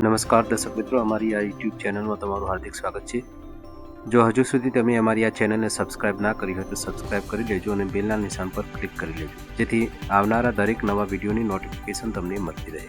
નમસ્કાર દર્શક મિત્રો, અમારી આ યુટ્યુબ ચેનલમાં તમારું હાર્દિક સ્વાગત છે. જો હજુ સુધી તમે અમારી આ ચેનલને સબસ્ક્રાઇબ ના કરી હોય તો સબસ્ક્રાઇબ કરી લેજો અને બેલના નિશાન પર ક્લિક કરી લેજો. જેથી આવનારા દરેક નવા વિડીયોની નોટિફિકેશન તમને મળતી રહે.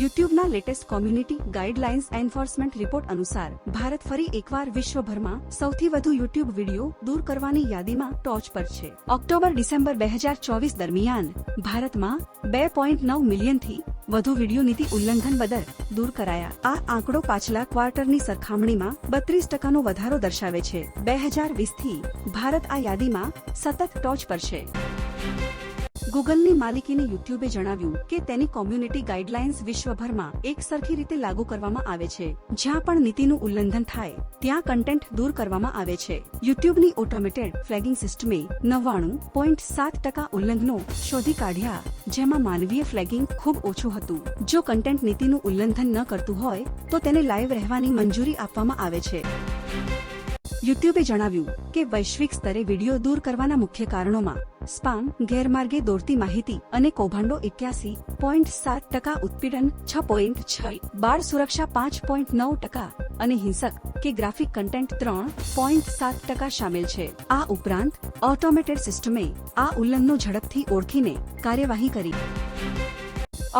યુટ્યુબના latest community guidelines enforcement report અનુસાર ભારત ફરી એકવાર વિશ્વભરમાં સૌથી વધુ યુટ્યુબ વીડિયો દૂર કરવાની યાદીમાં ટોચ પર છે. ઓક્ટોબર ડિસેમ્બર બે હજાર ચોવીસ દરમિયાન ભારતમાં બે પોઈન્ટ નવ મિલિયનથી વધુ વીડિયો નીતિ ઉલ્લંઘન બદલ દૂર કરાયા. આ આંકડો પાછલા ક્વાર્ટરની સરખામણીમાં બત્રીસ ટકાનો વધારો દર્શાવે છે. બે હજાર વીસથી ભારત આ યાદીમાં સતત ટોચ પર છે. ગૂગલની માલિકીની યુટ્યુબે જણાવ્યું કે તેની કોમ્યુનિટી ગાઈડલાઇન્સ વિશ્વભરમાં એક સરખી રીતે લાગુ કરવામાં આવે છે. જ્યાં પણ નીતિનું ઉલ્લંઘન થાય, ત્યાં કન્ટેન્ટ દૂર કરવામાં આવે છે. યુટ્યુબની ઓટોમેટેડ ફ્લેગિંગ સિસ્ટમે નવ્વાણું પોઈન્ટ સાત ટકા ઉલ્લંઘનો શોધી કાઢ્યા, જેમાં માનવીય ફ્લેગિંગ ખૂબ ઓછું હતું. જો કન્ટેન્ટ નીતિનું ઉલ્લંઘન ન કરતું હોય, તો તેને લાઈવ રહેવાની મંજૂરી આપવામાં આવે છે. યુટ્યુબે જણાવ્યું કે વૈશ્વિક સ્તરે વીડિયો દૂર કરવાના મુખ્ય કારણોમાં સ્પામ, ગેરમાર્ગે દોડતી માહિતી અને કૌભાંડો એક્યાસી પોઈન્ટ સાત ટકા ઉત્પીડન, છ પોઈન્ટ છ બાળ સુરક્ષા પાંચ પોઈન્ટ નવ ટકા અને હિંસક કે ગ્રાફિક કન્ટેન્ટ ત્રણ પોઈન્ટ સાત ટકા સામેલ છે. આ ઉપરાંત ઓટોમેટેડ સિસ્ટમે આ ઉલ્લંઘનો ઝડપથી ઓળખીને કાર્યવાહી કરી.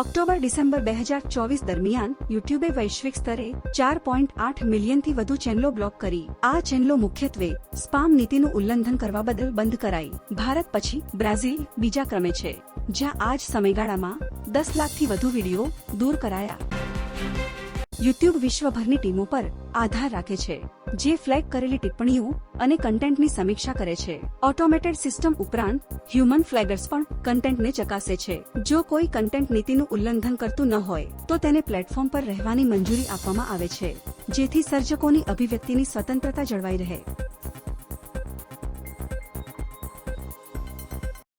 ઓક્ટોબર, ડિસેમ્બર બે હજાર ચોવીસ દરમિયાન યુટ્યુબે વૈશ્વિક સ્તરે ચાર પોઈન્ટ આઠ મિલિયનથી વધુ ચેનલો બ્લોક કરી. આ ચેનલો મુખ્યત્વે સ્પામ નીતિનું ઉલ્લંઘન કરવા બદલ બંધ કરાઈ. ભારત પછી બ્રાઝિલ બીજા ક્રમે છે, જ્યાં આ જ સમયગાળામાં દસ લાખથી વધુ વીડિયો દૂર કરાયા. યુટ્યુબ વિશ્વભરની ટીમો પર આધાર રાખે છે, જે ફ્લેગ કરેલી ટિપ્પણીઓ અને કન્ટેન્ટની સમીક્ષા કરે છે. ઓટોમેટેડ સિસ્ટમ ઉપરાંત હ્યુમન ફ્લેગર્સ પણ કન્ટેન્ટને ચકાસે છે. જો કોઈ કન્ટેન્ટ નીતિનું ઉલ્લંઘન કરતું ન હોય, તો તેને પ્લેટફોર્મ પર રહેવાની મંજૂરી આપવામાં આવે છે, જેથી સર્જકોની અભિવ્યક્તિની સ્વતંત્રતા જળવાઈ રહે.